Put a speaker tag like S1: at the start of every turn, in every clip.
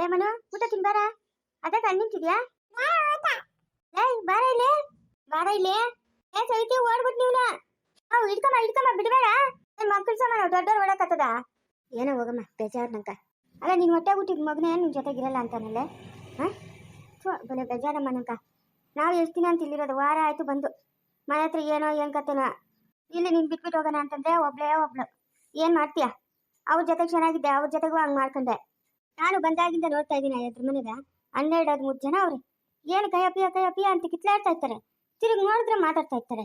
S1: ಲೇ ಮನು ಊಟ ತಿನ್ಬಾರ? ಅದಕ್ಕೆ ಅಲ್ಲಿ ನಿಂತಿದ್ಯಾ ಲೇ ಬಾರ ಇಲ್ಲಿ? ಬಾರ ಇಲ್ಲಿ? ಏ ಸೈತಿ ಓಡ್ಬಿಟ್ ನೀವ್ನ. ಅವ್ ಇಡ್ಕಮ್ಮ ಇಡ್ಕಮ್ಮ ಬಿಡ್ಬೇಡ. ನನ್ ಮಕ್ಕಳ ಸಮ ದೊಡ್ಡವ್ರು ಓಡಕತ್ತದ. ಏನೋ ಹೋಗಮ್ಮ ಬೇಜಾರ್ ನಂಕ ಅಲ್ಲ ನಿನ್ ಹೊಟ್ಟೆ ಹುಟ್ಟಿದ ಮಗನೇ ನಿನ್ ಜೊತೆಗಿರಲ್ಲ ಅಂತಾನಲ್ಲೇ? ಹಾ? ಬಲೆ ಬೇಜಾರಮ್ಮ ನಂಕ ನಾವು ಎಷ್ಟು ದಿನ ಅಂತ ಇಲ್ಲಿರೋದು ವಾರ ಆಯ್ತು ಬಂದು. ಮನೆ ಹತ್ರ ಏನೋ ಏನ್ ಕತೆನೋ. ಇಲ್ಲಿ ನೀನು ಬಿಟ್ಬಿಟ್ಟು ಹೋಗೋಣ ಅಂತಂದ್ರೆ ಒಬ್ಳೇ ಒಬ್ಳು. ಏನ್ ಮಾಡ್ತೀಯ? ಅವ್ರ ಜೊತೆ ಚೆನ್ನಾಗಿದ್ದೆ ಅವ್ರ ಜೊತೆಗೂ ಹಂಗ್ ಮಾಡ್ಕೊಂಡೆ. ನಾನು ಬಂದಾಗಿಂದ ನೋಡ್ತಾ ಇದ್ದೀನಿ ಎದ್ರ ಮನೆಗ. ಹನ್ನೆರಡು ಹದಿಮೂರು ಜನ ಅವ್ರೆ. ಏನು ಕೈಯಪ್ಪಿಯ ಕೈಯಪ್ಪಿಯ ಅಂತ ಕಿತ್ಲಾಡ್ತಾ ಇರ್ತಾರೆ. ತಿರುಗಿ ನೋಡಿದ್ರೆ ಮಾತಾಡ್ತಾ ಇರ್ತಾರೆ.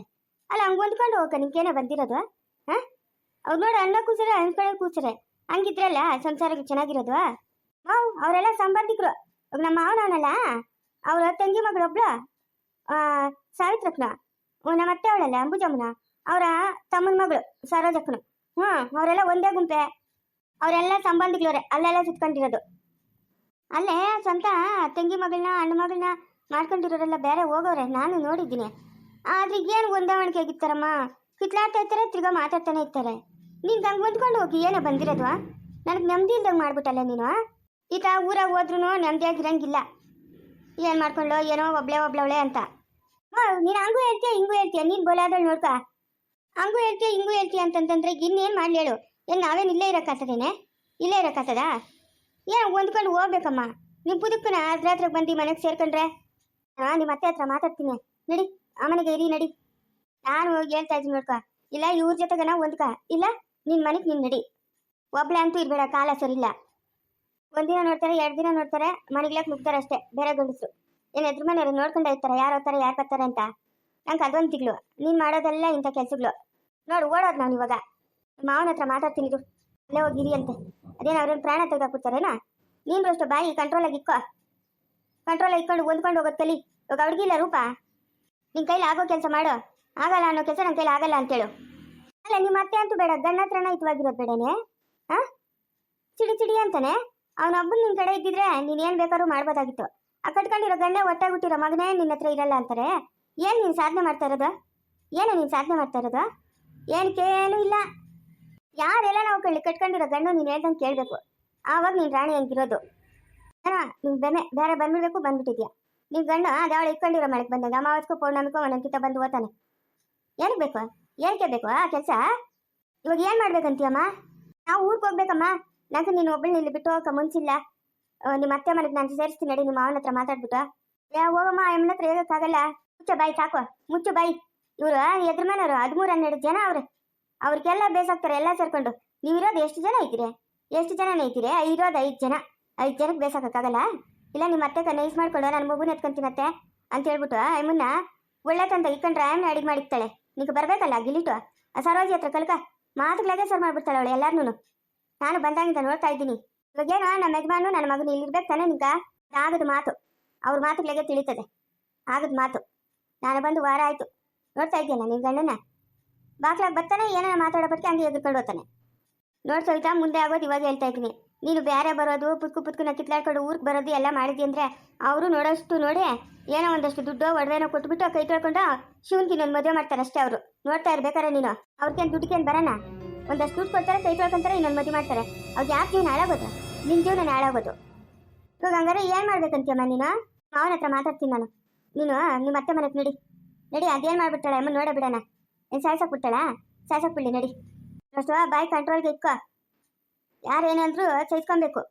S1: ಅಲ್ಲ ಹಂಗ್ ಹೊಂದ್ಕೊಂಡು ಹೋಗ ನಿನ್ಗೇನೆ ಬಂದಿರೋದು? ಹಾ? ಅವ್ರು ನೋಡಿ ಅಣ್ಣ ಕೂಸರೆ ಅನ್ಕೊಳ್ಳೆ ಕೂಸರೆ ಹಂಗಿದ್ರಲ್ಲ ಸಂಸಾರಕ್ಕೆ ಚೆನ್ನಾಗಿರೋದು? ಹೌ ಅವರೆಲ್ಲ ಸಂಬಂಧಿಕರು. ನಮ್ಮ ಮಾವನವನಲ್ಲ? ಅವ್ರ ತಂಗಿ ಮಗಳೊಬ್ಳು ಆ, ಸಾವಿತ್ರಕ್ಕನ ನಮ್ಮ ಅತ್ತೆ ಅವಳಲ್ಲ ಅಂಬುಜಮ್ಮನ. ಅವರ ತಮ್ಮನ ಮಗಳು ಸರೋಜಕ್ಕನು. ಹ್ಞೂ ಅವರೆಲ್ಲ ಒಂದೇ ಗುಂಪೆ. ಅವರೆಲ್ಲ ಸಂಬಂಧಿಗಳವ್ರೆ ಅಲ್ಲೆಲ್ಲ ಸುತ್ಕೊಂಡಿರೋದು. ಅಲ್ಲೇ ಸ್ವಂತ ತಂಗಿ ಮಗಳನ್ನ ಅಣ್ಣ ಮಗಳನ್ನ ಮಾಡ್ಕೊಂಡಿರೋರೆಲ್ಲ ಬೇರೆ ಹೋಗೋರೆ ನಾನು ನೋಡಿದ್ದೀನಿ. ಆದ್ರೆ ಏನು ಹೊಂದಾವಣಿಕೆ ಆಗಿತ್ತಾರಮ್ಮ? ಕಿತ್ಲಾಡ್ತಾ ಇರ್ತಾರೆ, ತಿರ್ಗಾ ಮಾತಾಡ್ತಾನೆ ಇರ್ತಾರೆ. ನೀನ್ ಹಂಗೆ ಹೊಂದ್ಕೊಂಡು ಹೋಗಿ, ಏನೋ ಬಂದಿರೋದು ನನಗೆ ನೆಮ್ಮದಿ ಇಲ್ದಂಗೆ ಮಾಡ್ಬಿಟ್ಟಲ್ಲ ನೀನು ಈತ ಊರಾಗ ಹೋದ್ರೂ ನೆಮ್ಮದಿಯಾಗಿರಂಗಿಲ್ಲ. ಏನು ಮಾಡ್ಕೊಂಡ್ಲೋ ಏನೋ ಒಬ್ಳೆ ಒಬ್ಳವಳೆ ಅಂತ. ನೀನು ಹಂಗೂ ಹೇಳ್ತೀಯ, ಹಿಂಗೂ ಹೇಳ್ತೀಯ, ನೀನು ಬೋಲಾದಳು ನೋಡ್ಕ. ಹಂಗೂ ಹೇಳ್ತೀಯ, ಹಿಂಗೂ ಹೇಳ್ತೀಯ ಅಂತಂತಂದ್ರೆ ಇನ್ನೇನು ಮಾಡ್ಲಿ ಹೇಳು. ಏನು ನಾವೇನು ಇಲ್ಲೇ ಇರೋಕ್ಕಾಗ್ತದೇನೆ ಇಲ್ಲೇ ಇರೋಕ್ಕಾಗ್ತದಾ ಏನು ಹೊಂದ್ಕೊಂಡು ಹೋಗ್ಬೇಕಮ್ಮ. ನಿಮ್ಮ ಪುದುಕ್ಕನ ಹತ್ರ ಬಂದು ಮನೆಗೆ ಸೇರ್ಕೊಂಡ್ರೆ? ಹಾಂ ನಿಮ್ಮ ಅತ್ತೆ ಹತ್ರ ಮಾತಾಡ್ತೀನಿ. ನಡಿ, ಆ ಮನೆಗೆ ಇರಿ, ನಡಿ. ನಾನು ಹೋಗಿ ಹೇಳ್ತಾ ಇದ್ದೀನಿ ನೋಡ್ಕ. ಇಲ್ಲ, ಇವ್ರ ಜೊತೆಗನ ಹೊಂದ್ಕ. ಇಲ್ಲ ನಿನ್ನ ಮನೆಗೆ ನೀನು ನಡಿ. ಒಬ್ಳೆ ಅಂತೂ ಇರಬೇಡ, ಕಾಲ ಸರಿಲ್ಲ ಒಂದಿನ ನೋಡ್ತಾರೆ, ಎರಡು ದಿನ ನೋಡ್ತಾರೆ ಮನೆಗ್ಲಾಕ್ ಮುಗ್ತಾರೆ ಅಷ್ಟೇ, ಬೇರೆ ಗಂಡಸು. ಏನು ಎದ್ರ ಮನೆಯವ್ರು ನೋಡ್ಕೊಂಡೇ ಇರ್ತಾರೆ ಯಾರು ಹೋಗ್ತಾರೆ, ಯಾರು ಬರ್ತಾರೆ ಅಂತ. ನಂಗೆ ಅದೊಂದು ತಿಂಗಳು. ನೀನು ಮಾಡೋದೆಲ್ಲ ಇಂಥ ಕೆಲಸಗಳು. ನೋಡು, ಓಡೋದು ನಾನು ಇವಾಗ. ಮಾವನ ಹತ್ರ ಮಾತಾಡ್ತೀನಿ ಇದು ಅಲ್ಲೇ ಹೋಗಿ ಅಂತ. ಅದೇನು ಅವ್ರೇನು ಪ್ರಾಣ ತೆಗೆದಾಕ್ಬಿಡ್ತಾರೇನಾ? ನೀನು ಅಷ್ಟು ಬಾಯಿ ಕಂಟ್ರೋಲಾಗಿ ಇಕ್ಕೋ. ಕಂಟ್ರೋಲಾಗಿ ಇಕ್ಕೊಂಡು ಹೊಂದ್ಕೊಂಡು ಹೋಗೋದು ಕಲಿ. ಇವಾಗ ಅವ್ರಿಗಿಲ್ಲ ರೂಪ? ನಿನ್ ಕೈಲಿ ಆಗೋ ಕೆಲಸ ಮಾಡು. ಆಗಲ್ಲ ಅನ್ನೋ ಕೆಲಸ ನನ್ನ ಕೈಲಿ ಆಗಲ್ಲ ಅಂತೇಳು ಅಲ್ಲ ನಿಮ್ಮ ಅತ್ತೆ ಅಂತೂ ಬೇಡ. ಗಂಡ ಹತ್ರನ ಹಿತವಾಗಿರೋದು ಬೇಡನೆ? ಹಾಂ ಚಿಡಿ ಚಿಡಿ ಅಂತಾನೆ? ಅವನೊಬ್ಬನ ನಿನ್ ಕಡೆ ಇದ್ದಿದ್ರೆ ನೀನ್ ಏನ್ ಬೇಕಾದ್ರೂ ಮಾಡ್ಬೋದಾಗಿತ್ತು. ಆ ಕಟ್ಕೊಂಡಿರೋ ಗಂಡ ಒಟ್ಟಾಗ್ಬಿಟ್ಟಿರೋ ಮಗನೇ ನಿನ್ನ ಹತ್ರ ಇರಲ್ಲ ಅಂತಾರೆ. ಏನ್ ನೀನ್ ಸಾಧನೆ ಮಾಡ್ತಾ ಇರೋದು? ಏನು ನೀನ್ ಸಾಧನೆ ಮಾಡ್ತಾ ಇರೋದು? ಏನಕ್ಕೇನು ಇಲ್ಲ. ಯಾರೆಲ್ಲ ನಾವು ಕಳ್ಳಿ ಕಟ್ಕೊಂಡಿರೋ ಗಂಡು ನೀನು ಹೇಳ್ದಂಗೆ ಕೇಳಬೇಕು. ಆವಾಗ ನೀನು ರಾಣಿ ಹಂಗಿರೋದು. ಏನೋ ನಿನ್ ಬೆನೆ ಬೇರೆ ಬಂದ್ಬಿಡ್ಬೇಕು, ಬಂದ್ಬಿಟ್ಟಿದ್ಯಾ? ನಿನ್ ಗಂಡು ಅದಾವಳು ಇಟ್ಕೊಂಡಿರೋ ಮಳೆಗೆ ಬಂದಾಗ ಅಮಾವಾಸ್ಕೋ ಪೌರ್ಣಮಿಕೋ ಒಂದೊಂದ್ಕಿತ ಬಂದು ಓದ್ತಾನೆ. ಏನಕ್ಕೆ ಬೇಕು? ಏನಕ್ಕೆ ಬೇಕು, ಆ ಕೆಲಸ? ಇವಾಗ ಏನು ಮಾಡ್ಬೇಕಂತೀಯಮ್ಮ? ನಾವು ಊರಿಗೆ ಹೋಗ್ಬೇಕಮ್ಮ. ನಂಗೆ ನೀನು ಒಬ್ಬಳನ್ನ ಇಲ್ಲಿ ಬಿಟ್ಟು ಹೋಗಕ್ಕೆ ಮುಂಚಿಲ್ಲ. ನಿಮ್ಮ ಅತ್ತೆ ಮನೆಗೆ ನಾನು ಸೇರಿಸ್ತೀನಿ ನಡಿ, ನಿಮ್ಮ ಅವನ ಹತ್ರ ಮಾತಾಡ್ಬಿಟ್ಟು. ಯಾ ಹೋಗಮ್ಮ ಎಮ್ಮನ ಹತ್ರ ಹೇಳೋಕ್ಕಾಗಲ್ಲ ಮುಚ್ಚ ಬಾಯಿ, ಸಾಕು. ಮುಚ್ಚು ಬಾಯಿ. ಇವರು ಎದ್ರ ಮನೆಯವರು, ಹದಿಮೂರು ಹನ್ನೆರಡು ಜನ ಅವ್ರೆ. ಅವ್ರಿಗೆಲ್ಲ ಬೇಸಾಗ್ತಾರೆ ಎಲ್ಲ ಸೇರ್ಕೊಂಡು. ನೀವಿರೋದು ಎಷ್ಟು ಜನ ಐತಿರಿ ಎಷ್ಟು ಜನ ಐತಿರಿ ಇರೋದು ಐದು ಜನ. ಐದು ಜನಕ್ಕೆ ಬೇಸಾಕಕ್ಕಾಗಲ್ಲ? ಇಲ್ಲ ನಿಮ್ಮ ಅತ್ತೆ ನೈಸ್ ಮಾಡ್ಕೊಂಡು ನನ್ನ ಮಗುನ ಎತ್ಕೊಂತೀನತ್ತೆ ಅಂತ ಹೇಳ್ಬಿಟ್ಟು ಅಮ್ಮನ್ನ ಒಳ್ಳೆ ತಂದ ಇಕ್ಕಂಡ್ರೆ ಆಯಮ್ಮನ ಅಡಿಗೆ ಮಾಡಿಕ್ತಾಳೆ. ನಿಂಗೆ ಬರಬೇಕಲ್ಲ ಗಿಲಿಟು ಆ, ಸರೋಜಿ ಹತ್ರ ಕಲ್ಕ. ಮಾತುಗಳಾಗೆ ಸರ್ ಮಾಡ್ಬಿಡ್ತಾಳೆ ಅವಳು ಎಲ್ಲಾರ್ನು ನಾನು ಬಂದಾಗಿಂದ ನೋಡ್ತಾ ಇದ್ದೀನಿ. ಇವಾಗೇನೋ ನಮ್ಮ ಯಜಮಾನು ನನ್ನ ಮಗನ ಇಲ್ಲಿರ್ಬೇಕು ತಾನೇ ನಿಂಗ? ಆಗದ ಮಾತು. ಅವ್ರ ಮಾತುಗಳಿಗೆ ತಿಳಿತದೆ. ಆಗದ ಮಾತು. ನಾನು ಬಂದು ವಾರ ಆಯ್ತು. ನೋಡ್ತಾ ಇದ್ದೀನಿ ನಿನ್ ಗಂಡನ? ಬಾಕ್ಲಾಗ ಬರ್ತಾನೆ ಏನೋ ಮಾತಾಡೋ ಹಂಗೆ ಎದುರುಕೊಂಡು ಹೋಗ್ತಾನೆ ನೋಡಿ ಸವಿತಾ, ಮುಂದೆ ಆಗೋದು ಇವಾಗ ಹೇಳ್ತಾ ಇದ್ದೀನಿ ನೀನು ಬೇರೆ ಬರೋದು, ಪುತ್ಕು ಪುತ್ಕುನ ಕಿತ್ಲಾಡ್ಕೊಂಡು ಊರಿಗೆ ಬರೋದು ಎಲ್ಲ ಮಾಡಿದ್ವಿ ಅಂದ್ರೆ, ಅವರು ನೋಡೋಷ್ಟು ನೋಡಿ ಏನೋ ಒಂದಷ್ಟು ದುಡ್ಡು ಒಡವೆನೋ ಕೊಟ್ಬಿಟ್ಟು ಕೈ ತೊಳ್ಕೊಂಡು ಶಿವನ್ಗೆ ಇನ್ನೊಂದು ಮದುವೆ ಮಾಡ್ತಾರೆ ಅಷ್ಟೇ ಅವರು. ನೋಡ್ತಾ ಇರ್ಬೇಕಾರೆ ನೀನು. ಅವ್ರಿಗೇನು ದುಡ್ಡಿಗೇನು ಬರೋಣ ಒಂದಷ್ಟು ದುಡ್ಡು ಕೊಡ್ತಾರೆ, ಕೈ ತೊಳ್ಕೊಂತಾರೆ, ಇನ್ನೊಂದು ಮದುವೆ ಮಾಡ್ತಾರೆ. ಅವ್ರಿಗೆ ಯಾಕೆ ಜೀವನ ಹಾಳಾಗೋದು? ನಿನ್ನ ಜೀವನ ಹಾಳಾಗೋದು. ಇವಾಗ ಹಂಗಾರೆ ಏನು ಮಾಡ್ಬೇಕಂತೀಯಮ್ಮ ನೀನು? ಅವನ ಹತ್ರ ಮಾತಾಡ್ತೀನಿ ನಾನು. ನೀನು, ನಿಮ್ಮ ಅತ್ತೆ ಮನೆಗೆ ನಡಿ. ನಡಿ, ಅದೇನು ಮಾಡ್ಬಿಡ್ತಾಳೆ ಅಮ್ಮ, ನೋಡೇ ಬಿಡೋಣ. ಏನು ಸಾಯ್ಸಕ್ಕೆ ಬಿಟ್ಟಳ? ಸಾಯ್ಸಕ್ಕೆ ಬಿಡ್ಲಿ, ನಡಿ. ಅಷ್ಟು ಬಾಯಿ ಕಂಟ್ರೋಲ್ಗೆ ಇಟ್ಕೋ. ಯಾರೇನಂದ್ರೂ ಸಹಿಸ್ಕೊಬೇಕು.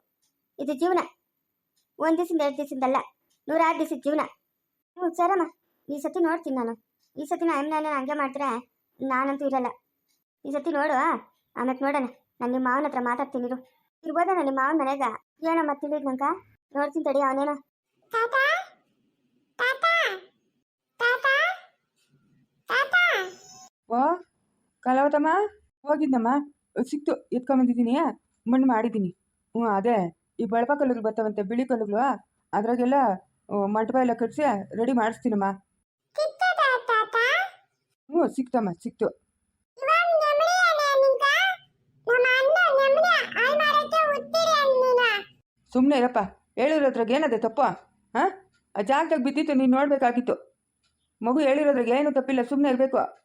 S1: ಇದು ಜೀವನ. ಒಂದು ದಿವಸದಿಂದ ಎರಡು ದಿವಸದಿಂದಲ್ಲ, ನೂರಾರು ದಿವಸದ ಜೀವನ. ಹ್ಞೂ ಸರಮ್ಮ. ಈ ಸತಿ ನೋಡ್ತೀನಿ ನಾನು. ಈ ಸತಿ ನಾನು ಹಂಗೆ ಮಾಡಿದ್ರೆ ನಾನಂತೂ ಇರಲ್ಲ. ಈ ಸತಿ ನೋಡು ಆಮೇಲೆ ನೋಡೋಣ. ನಾನು ನಿಮ್ಮ ಮಾವನ ಹತ್ರ ಮಾತಾಡ್ತೀನಿ ಇರು. ಇರ್ಬೋದ ನಿಮ್ಮ ಮಾವನ ಮನೆಗ? ಏನಮ್ಮ ತಿಳಿದ್ ನೋಡ್ತೀನಿ ತಡಿ, ಅವನೇನೋ.
S2: ಕಲಾವತಮ್ಮ, ಹೋಗಿದ್ದಮ್ಮ. ಸಿಕ್ತು ಎತ್ಕೊಂಬಂದಿದ್ದೀನಿ ಮಣ್ಣು ಮಾಡಿದ್ದೀನಿ. ಹ್ಞೂ, ಅದೇ. ಈ ಬಳಪ ಕಲ್ಲುಗಳು ಬರ್ತಾವಂತೆ, ಬಿಳಿ ಕಲ್ಲುಗಳು. ಅದ್ರಾಗೆಲ್ಲ ಮಂಟಪ ಎಲ್ಲ ಕಟ್ಸಿ ರೆಡಿ ಮಾಡಿಸ್ತೀನಮ್ಮ. ಹ್ಞೂ, ಸಿಕ್ತಮ್ಮ, ಸಿಕ್ತು. ಸುಮ್ಮನೆ ಇರಪ್ಪ. ಹೇಳಿರೋದ್ರಾಗ ಏನದೆ ತಪ್ಪ? ಹಾಂ? ಆ ಜಾಗದಾಗ ಬಿದ್ದಿತ್ತು, ನೀನು ನೋಡಬೇಕಾಗಿತ್ತು. ಮಗು ಹೇಳಿರೋದ್ರಾಗ ಏನು ತಪ್ಪಿಲ್ಲ ಸುಮ್ಮನೆ ಇರಬೇಕು.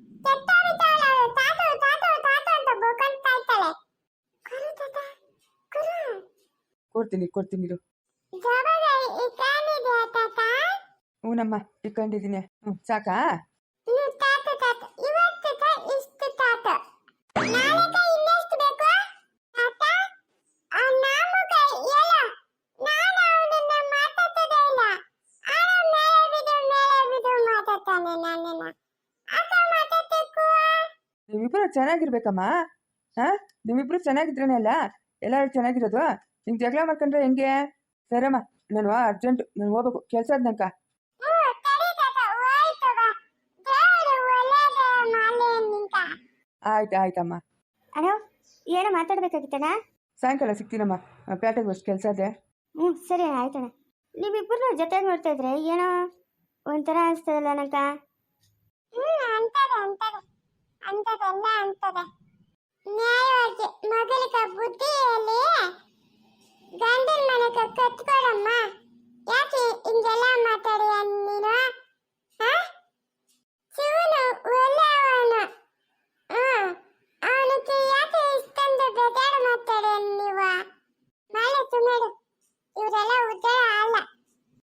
S2: ಕೊಡ್ತೀನಿ ಕೊಡ್ತೀನಿ ಇರು. ಹ್ಞೂನಮ್ಮ ಇಟ್ಕೊಂಡಿದ್ದೀನಿ. ಹ್ಞೂ ಸಾಕಾ? ನೀವಿಬ್ಬರು ಚೆನ್ನಾಗಿರ್ಬೇಕಮ್ಮ, ಹಾಂ? ನಿಮ್ಮಿಬ್ರು ಚೆನ್ನಾಗಿದ್ರೇನೆ ಅಲ್ಲ? ಎಲ್ಲರೂ ಚೆನ್ನಾಗಿರೋದು? ಹಿಂಗೆ ಜಗಳ ಮಾಡ್ಕೊಂಡ್ರೆ ಹೆಂಗೆ? ಸರಮ್ಮ ನಾನು ಅರ್ಜೆಂಟ್ ನಾನು ಹೋಗ್ಬೇಕು. ಕೆಲಸ ಅದ್ನಂಕ ಆಯ್ತು ಆಯ್ತಮ್ಮ.
S1: ಅಣ್ಣ ಏನೋ ಮಾತಾಡ್ಬೇಕಾಗಿತ್ತಣ್ಣ?
S2: ಸಾಯಂಕಾಲ ಸಿಗ್ತೀನಮ್ಮ ಪೇಟೆಗೆ ಅಷ್ಟು ಕೆಲಸ ಅದೇ
S1: ಹ್ಞೂ ಸರಿ ಅಣ್ಣ ಆಯ್ತಣ್ಣ. ನೀವಿಬ್ಬರು ಜೊತೆ ನೋಡ್ತಾ ಇದ್ರೆ ಏನೋ ಒಂಥರ ಅನಿಸ್ತದಲ್ಲ ನಂಕ?
S3: ಅಂತದೆಲ್ಲ ಅಂತದೆ ನ್ಯಾಯವಾಗಿ ಮಗಳಿಗೆ ಬುದ್ಧಿಯಲ್ಲಿ ಗಂಡನ ಮನೆಗೆ ಕತ್ಕೊಡಮ್ಮ ಯಾಕೆ ಹಿಂಗೆಲ್ಲ ಮಾತಾಡಿಯ ನೀನು? ಶಿವನು ಒಳ್ಳೆಯವನು ಅವನಿಗೆ ಯಾಕೆ ಇಷ್ಟೊಂದು ಬೆದಾಡ ಮಾತಾಡಿ ನೀವು? ಮಳೆ ಸುಮೇಡು ಇವರೆಲ್ಲ ಉದ್ದಾರ ಅಲ್ಲ.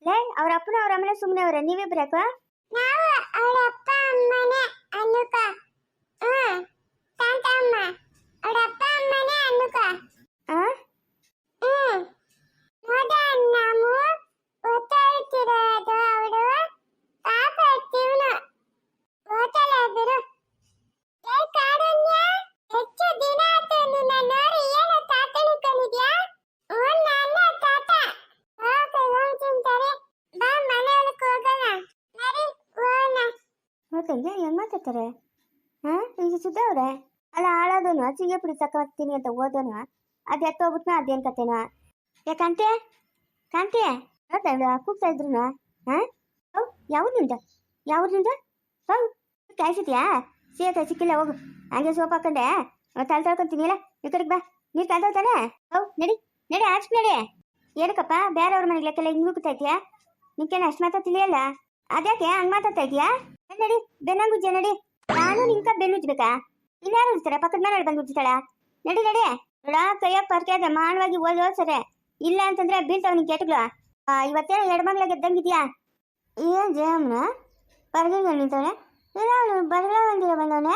S1: ಲೇ, ಅವ್ರ ಅಪ್ಪನ ಅವ್ರ ಅಮ್ಮನ ಸುಮ್ಮನೆ ಅವ್ರೆ ನೀವೇ ಯಾಕೋ
S3: ನಾವು ಅವಳ ಅಪ್ಪ ಅಮ್ಮನೇ ಅನ್ನುಕ ಹ್ಮ್ ಶಾಂತಮ್ಮ ಅವಳ ಅಪ್ಪ ಅಮ್ಮನೇ ಅನ್ನುಕ
S1: ಆ
S3: ಹ್ಮ್ ನೋಡ ನಾವು ಓದ್ತಾಳ್ತಿರೋದು ಅವಳು ಪಾಪ ಜೀವನ ಓದಲ್ಲ ಬಿಡು ಏ ಕಾರುಣ್ಯ ಹೆಚ್ಚು ದಿನ ಆಯ್ತು ನಿನ್ನ ನೋಡಿ ಏನು ತಾತನ ಕಲಿದ್ಯಾ ಓ ನನ್ನ ತಾತ ಹೋಗ ಹೋಗ್ತಿಂತಾರೆ ಬಾ ಮನೆ ಒಳಗೆ ಹೋಗೋಣ ನಡಿ ಹೋಗೋಣ
S1: ಹೋಗಂಗೆ ಏನು ಮಾತಾಡ್ತಾರೆ? ಹಾ ಈಗ ಅವರೇ? ಅಲ್ಲ, ಹಾಳೋದನು? ಚಿಗೆ ಪುಡಿ ತಕೊತೀನಿ ಅಂತ ಓದೋನು? ಅದು ಎತ್ತೋಗ್ಬಿಟ್ನ ಅದೇನ್ ಕತೆನ? ಯಾಕಂತೆ ಕಾಂತೆ? ಕೂಗ್ತಾ ಇದ್ರು ಹಾ? ಯಾವ್ದ್ರಿಂದ? ಯಾವ್ದ್ರಿಂದ? ಹೌ ಕಾಯಿಸಿದ್ಯಾ ಸೇತ ಸಿಕ್ಕಿಲ್ಲ, ಹೋಗು. ಹಂಗೆ ಸೋಪ್ ಹಾಕೊಂಡೆ. ತಲೆ ತೊಳ್ಕೊಂತೀನಿ ಇಲ್ಲ ಈ ಕಡೆಗೆ ಬಾ. ನೀರು ಕಾಂತಾನೆ ಹೌ, ನಡಿ. ನಡಿ, ಆಚ್ ನಡಿ. ಏನಕ್ಕಪ್ಪ? ಬೇರೆಯವ್ರ ಮನೆಗೆ ಲೆಕ್ಕಲ್ಲ ಹಿಂಗ್ ನುಗ್ತಾ ಇದೆಯಾ? ನಿಂಕೇನು ಅಷ್ಟು ಮಾತಾ ತಿಳಿಯಲ್ಲ? ಅದ್ಯಾಕೆ? ಹಂಗ್ ಮಾತಾಡ್ತಾ ಇದೀಯಾ ನಡಿ ಬೆನ್ನಂಗುಜ್ಜೆ ನಡಿ. ನಾನು ನಿಂಕ ಬೆನ್ನು ಉಜ್ಬೇಕಾ ಇನ್ಯಾರು ಉಜ್ತಾರೆ? ಪಕ್ಕದ ಮನೆ ಬಂದು ಉಜ್ತಾಳ ನಡಿ ನಡಿ. ನೋಡ, ಕೈಯಾಗ ಪರ್ಕೆ ಮಾನವಾಗಿ ಓದೋ ಸರಿ. ಇಲ್ಲ ಅಂತಂದ್ರೆ ಬೀಳ್ತಾವ ನಿನ್ ಕೆಟ್ಟಗಳು ಇವತ್ತೇನೋ ಎಡಮಗ್ಲ ಗೆದ್ದಂಗಿದ್ಯಾ ಏನ್ ಜಯಮ್ಮನ ಪರ್ಗೆ ನಿಂತವನೆ? ಇಲ್ಲ ಅವನು ಬಡಗಳ ಬಂದಿರ ಬಂದವನೆ?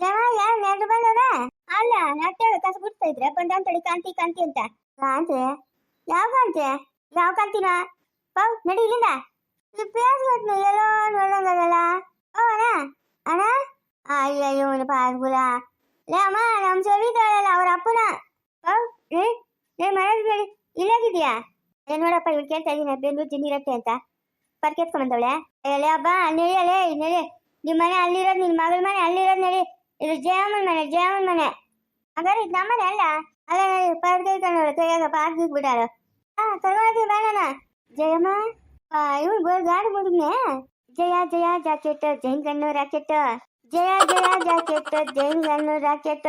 S1: ಜನ ಯಾರು ನೆಡ್ರು ಬಂದವನ? ಅಲ್ಲ, ನಾಟ್ಯ ಕಸ ಬಿಡ್ತಾ ಇದ್ರೆ ಬಂದ ಅಂತೇಳಿ ಕಾಂತಿ ಕಾಂತಿ ಅಂತ. ಕಾಂತಿ? ಯಾವ ಕಾಂತಿ? ಯಾವ ಕಾಂತಿನ? ಪಾವ್ ನಡಿ ಇಲ್ಲಿಂದ. ಈ ಪೇಸ್ಗಟ್ನ ಎಲ್ಲೋ ನೋಡಂಗದಲ್ಲ ಓ ಅಣ್ಣ ಅಣ್ಣ ಅಯ್ಯೋ ಇವನು ಪಾಸ್ಗುಲ ಲೇ ಅಮ್ಮ ನಮ್ಮ ಸವಿತಾಳಲ್ಲ ಅವ್ರ ಅಪ್ಪನ ಪಾವ್ ಏ ಏ ಮನೇಲಿ ಹೇಳಿ ಇಲ್ಲಾಗಿದ್ಯಾ ಏ ನೋಡಪ್ಪ ಇವ್ರು ಕೇಳ್ತಾ ಇದೀನಿ ಬೆನ್ನು ಜಿನ್ನಿರಟ್ಟೆ ಅಂತ ಪರ್ಕೆತ್ಕೊಂಬಂದವಳೆ ಎಲೆ ಹಬ್ಬ ನಡಿ ಅಲೇ ನಡಿ ನಿಮ್ಮ ಮನೆ ಅಲ್ಲಿರೋದು ನಿನ್ನ ಮಗಳ ಮನೆ ಅಲ್ಲಿರೋದು ನಡಿ ಇದು ಜಯಮ್ಮನ ಮನೆ ಜಯಮ್ಮನ ಮನೆ ಹಾಗಾದ್ರೆ ಇದು ನಮ್ಮನೆ ಅಲ್ಲ ಅಲ್ಲ ನಡಿ ಪರ್ಕೆ ಇಟ್ಕೊಂಡವಳು ಕೈಯಾಗ ಪಾರ್ಕ್ ಬಿಡಾಳು ಹಾ ಕರ್ಕೊಂಡು ಬೇಡಣ ಜಯಮ್ಮ ಬೋಲ್ ಗಾಡಿ ಮುಗಿದ್ನೆ ಜಯ ಜಯ, ಜಾಕೆಟ್ ಜೈನ್ ಗಣ್ಣು ರಾಕೆಟ್. ಜಯ ಜಯ, ಜಾಕೆಟ್ ಜೈನ್ ಗಣ್ಣು ರಾಕೆಟ್.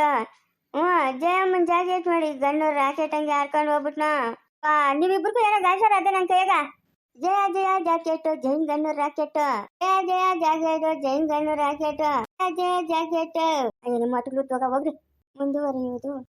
S1: ಜಯ ಜಯಮ್ಮನ್ ಜಾಕೆಟ್ ನೋಡಿ, ಗಣ್ಣು ರಾಕೆಟ್ ಹಂಗೆ ಹಾರ್ಕೊಂಡು ಹೋಗ್ಬಿಟ್ನ. ನೀವಿಬ್ರಿಗೂ ಏನೋ ಗಾಚಾರ ಅದೇ ನನ್ನ ಕೈಯಾಗ. ಜಯ ಜಯ, ಜಾಕೆಟ್ ಜೈನ್ ಗಣ್ಣು ರಾಕೆಟ್. ಜಯ ಜಯ, ಜಾಕೆಟ್ ಜೈನ್ ಗಣ್ಣು ರಾಕೆಟ್. ಜಯ ಜಯ, ಜಾಕೆಟ್. ನಿಮ್ಮ ಮಟ್ಗಳು ತಗೋ ಹೋಗ್ರಿ. ಮುಂದುವರಿಯುವುದು